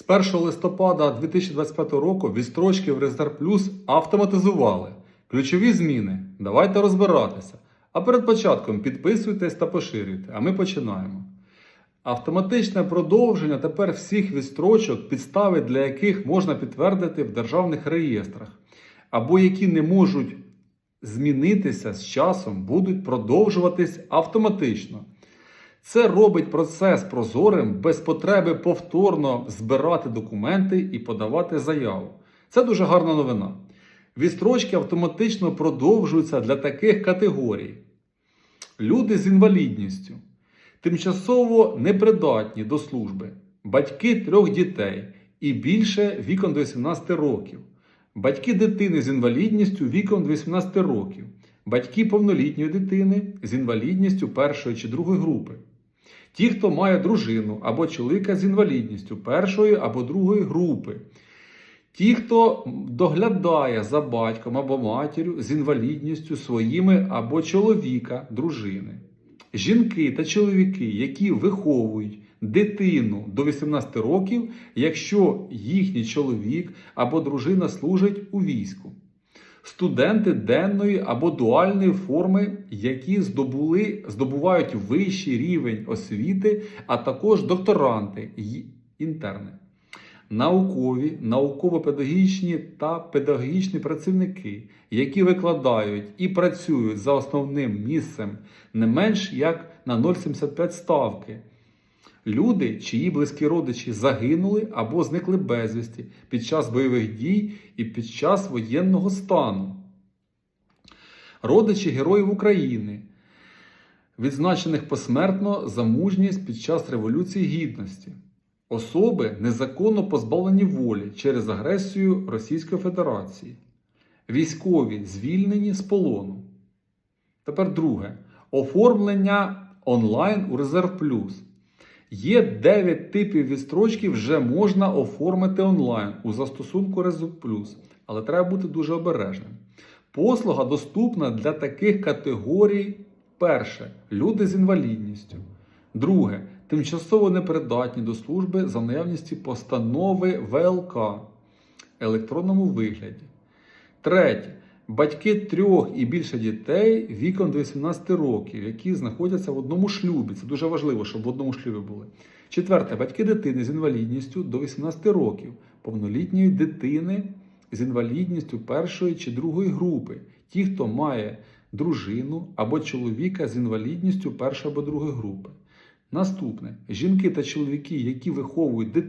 З 1 листопада 2025 року відстрочки в Резерв Плюс автоматизували. Ключові зміни. Давайте розбиратися. А перед початком підписуйтесь та поширюйте. А ми починаємо. Автоматичне продовження тепер всіх відстрочок, підстави для яких можна підтвердити в державних реєстрах, або які не можуть змінитися з часом, будуть продовжуватись автоматично. Це робить процес прозорим без потреби повторно збирати документи і подавати заяву. Це дуже гарна новина. Відстрочки автоматично продовжуються для таких категорій: люди з інвалідністю, тимчасово непридатні до служби, батьки трьох дітей і більше віком до 18 років, батьки дитини з інвалідністю віком до 18 років, батьки повнолітньої дитини з інвалідністю першої чи другої групи. Ті, хто має дружину або чоловіка з інвалідністю першої або другої групи. Ті, хто доглядає за батьком або матір'ю з інвалідністю своїми або чоловіка, дружини. Жінки та чоловіки, які виховують дитину до 18 років, якщо їхній чоловік або дружина служить у війську. Студенти денної або дуальної форми, які здобули, здобувають вищий рівень освіти, а також докторанти й інтерни. Наукові, науково-педагогічні та педагогічні працівники, які викладають і працюють за основним місцем не менш як на 0,75 ставки. Люди, чиї близькі родичі загинули або зникли безвісті під час бойових дій і під час воєнного стану. Родичі Героїв України, відзначених посмертно за мужність під час Революції Гідності. Особи незаконно позбавлені волі через агресію Російської Федерації. Військові звільнені з полону. Тепер друге. Оформлення онлайн у Резерв Плюс. Є 9 типів відстрочки, вже можна оформити онлайн у застосунку Плюс, але треба бути дуже обережним. Послуга доступна для таких категорій: перше люди з інвалідністю. Друге тимчасово непридатні до служби за наявності постанови ВЛК в електронному вигляді. Третє. Батьки трьох і більше дітей віком до 18 років, які знаходяться в одному шлюбі. Це дуже важливо, щоб в одному шлюбі були. Четверте. Батьки дитини з інвалідністю до 18 років, повнолітньої дитини з інвалідністю першої чи другої групи. Ті, хто має дружину або чоловіка з інвалідністю першої або другої групи. Наступне жінки та чоловіки, які виховують дитину.